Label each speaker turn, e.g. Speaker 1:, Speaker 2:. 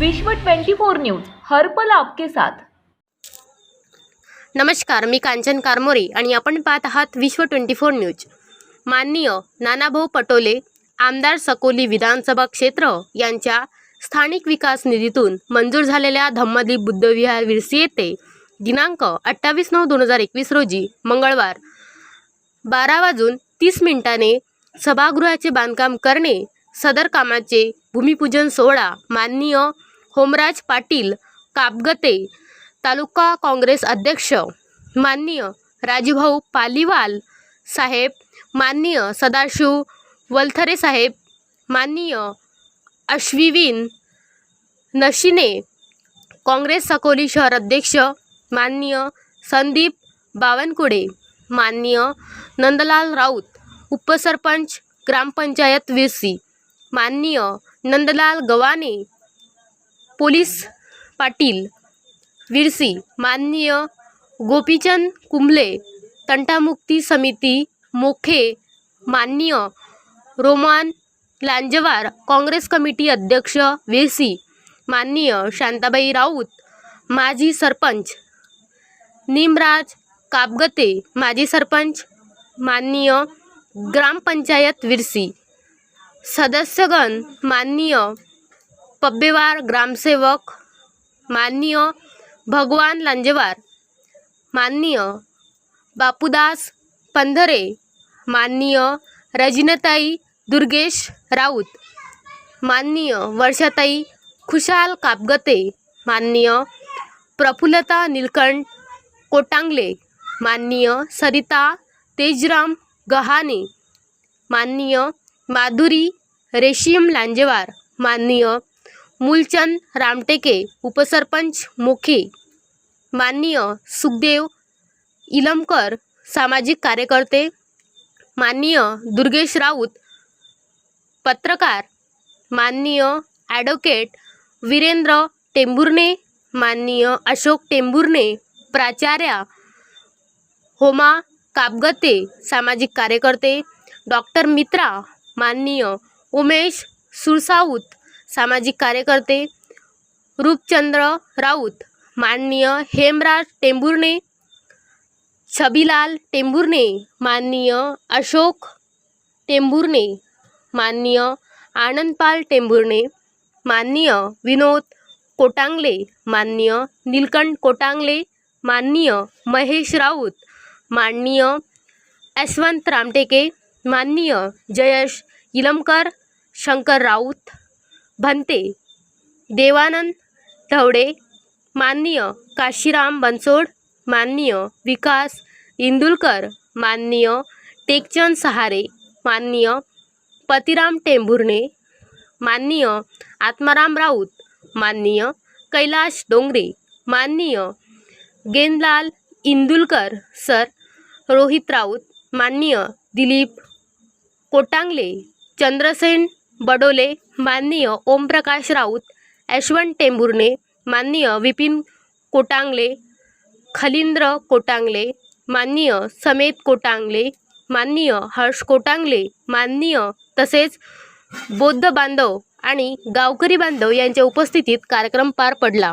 Speaker 1: विश्व 24 न्यूज हर पल आपके साथ.
Speaker 2: नमस्कार मी कांचन कारमोरे आणि आपण पाहत आहात विश्व ट्वेंटी फोर न्यूज. माननीय नानाभाऊ पटोले आमदार सकोली विधानसभा क्षेत्र यांच्या स्थानिक विकास निधीतून मंजूर झालेल्या धम्मदीप बुद्धविहार विरसी येथे दिनांक अठ्ठावीस नऊ दोन हजार एकवीस रोजी मंगळवार बारा वाजून तीस मिनिटाने सभागृहाचे बांधकाम करणे सदर कामाचे भूमिपूजन सोहळा माननीय होमराज पाटील कापगते तालुका काँग्रेस अध्यक्ष माननीय राजूभाऊ पालीवाल साहेब माननीय सदाशिव वलथरे साहेब माननीय अश्विविन नशिने काँग्रेस सकोली शहर अध्यक्ष माननीय संदीप बावनकुळे माननीय नंदलाल राऊत उपसरपंच ग्रामपंचायत विरसी माननीय नंदलाल गवाने पोलीस पाटील विरसी माननीय गोपीचंद कुंबले तंटामुक्ती समिती मोखे माननीय रोमान लांजवार काँग्रेस कमिटी अध्यक्ष विरसी माननीय शांताबाई राऊत माजी सरपंच निमराज कापगते माजी सरपंच माननीय ग्रामपंचायत विरसी सदस्यगण माननीय पब्बेवार ग्रामसेवक माननीय भगवान लांजेवार माननीय बापूदास पंधरे माननीय रजनताई दुर्गेश राऊत माननीय वर्षाताई खुशाल कापगते माननीय प्रफुल्लता नीलकंठ कोटांगले माननीय सरिता तेजराम गहाणे माननीय माधुरी रेशीम लांजेवार माननीय मूलचंद रामटेके उपसरपंच मोखे माननीय सुखदेव इलमकर सामाजिक कार्यकर्ते माननीय दुर्गेश राऊत पत्रकार माननीय ॲडव्होकेट वीरेंद्र टेंभुर्णे माननीय अशोक टेंभुर्णे प्राचार्या होमा कापगते सामाजिक कार्यकर्ते डॉक्टर मित्रा माननीय उमेश सुरसाऊत सामाजिक कार्यकर्ते रूपचंद्र राऊत, माननीय हेमराज टेंभुर्णे, छबीलाल टेंभुर्णे, माननीय अशोक टेंभुर्णे, माननीय आनंदपाल टेंभुर्णे, माननीय विनोद कोटांगले, माननीय नीलकंठ कोटांगले, माननीय महेश राऊत, माननीय यशवंत रामटेके, माननीय जयेश इलमकर, शंकर राऊत भंते देवानंद ढवडे माननीय काशीराम बनसोड माननीय विकास इंदुलकर माननीय टेकचंद सहारे माननीय पतिराम टेंभुर्णे माननीय आत्माराम राऊत माननीय कैलाश डोंगरे माननीय गेंदलाल इंदुलकर सर रोहित राऊत माननीय दिलीप कोटांगले चंद्रसेन बडोले माननीय ओमप्रकाश राऊत यशवंत टेंभुर्णे माननीय विपिन कोटांगले खलिंद्र कोटांगले माननीय समेत कोटांगले माननीय हर्ष कोटांगले माननीय तसेच बौद्ध बांधव आणि गावकरी बांधव यांच्या उपस्थितीत कार्यक्रम पार पडला.